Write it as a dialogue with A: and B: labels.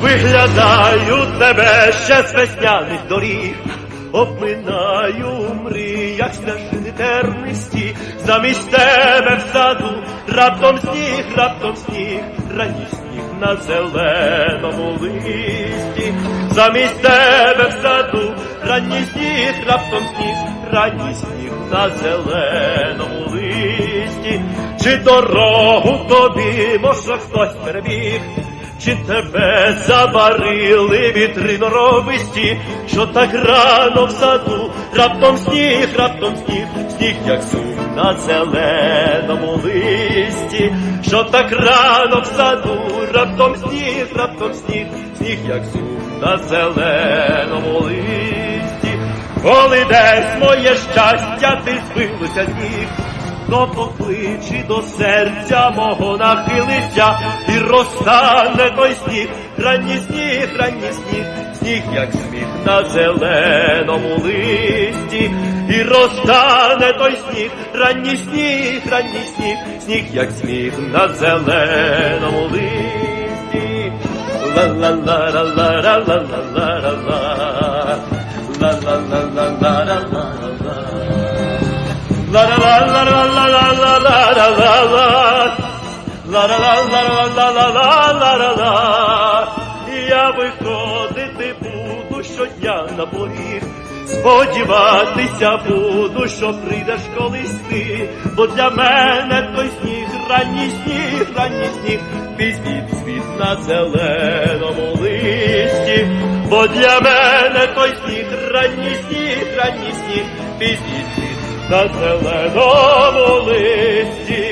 A: Виглядаю тебе ще з весняних доріг, обминаю у мріях стежини тернисті, замість тебе в саду, раптом сніг, раптом сніг, ранній сніг на зеленому листі, замість тебе в саду, ранній сніг, раптом сніг, ранній сніг на зеленому листі, чи дорогу тобі, може хтось перебіг, чи тебе забарили вітри норовисті, що так рано в саду, раптом сніг, раптом сніг, сніг, як сух на зеленому листі, що так рано в саду, раптом сніг, раптом сніг, сніг, як сух на зеленому листі, коли десь моє щастя, ти збилося з ніг, то покличі до серця мого нахилися, і розтане той сніг, ранній сніг, ранній сніг, сніг, як сміх на зеленому листі, і розтане той сніг, ранній сніг, ранній сніг, сніг, як сміх на зеленому листі. Ла-ла-ла-ла-ла-ла-ла-ла-ла-ла. Ла-ла-ла-ла-ла-ла-ла-ла. La la la la la la la la la la la la La Я виходити буду щодня на поріг Сподіватися буду, що прийдеш колись ти, бо для мене той сніг, ранній сніг, ранній сніг, пізній світ на зеленому листі, бо для мене той сніг, ранній сніг, ранній сніг, пізній світ на зеленому листі.